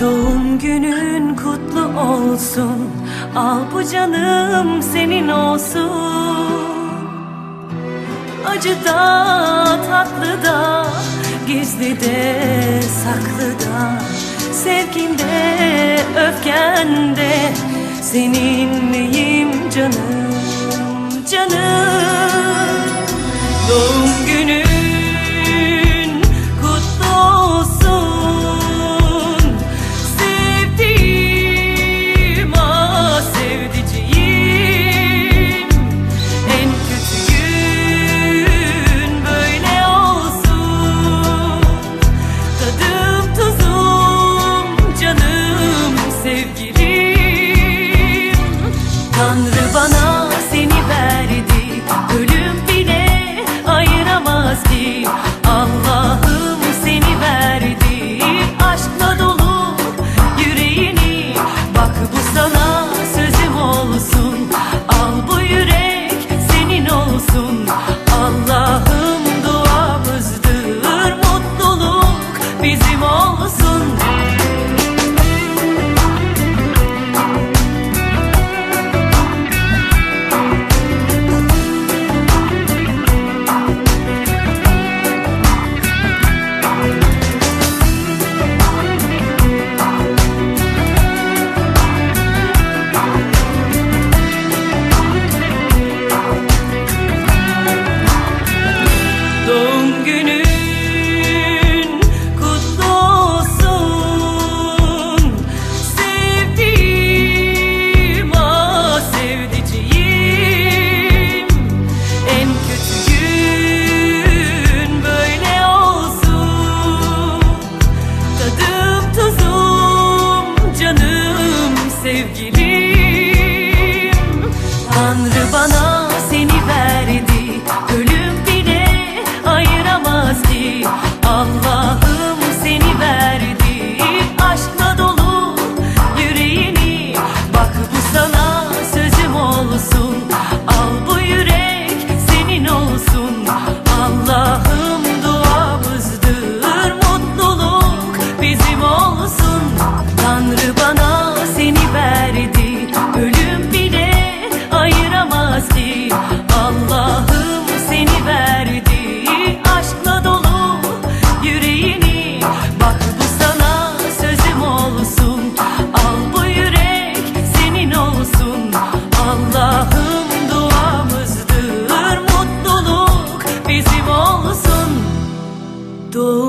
Doğum günün kutlu olsun. Al bu canım senin olsun. Acı da tatlı da Gizli de saklı da. Öfkende seninleyim canım canım? Doğum günü on the sevgilim. Tanrı bana seni verdi ölüm todo.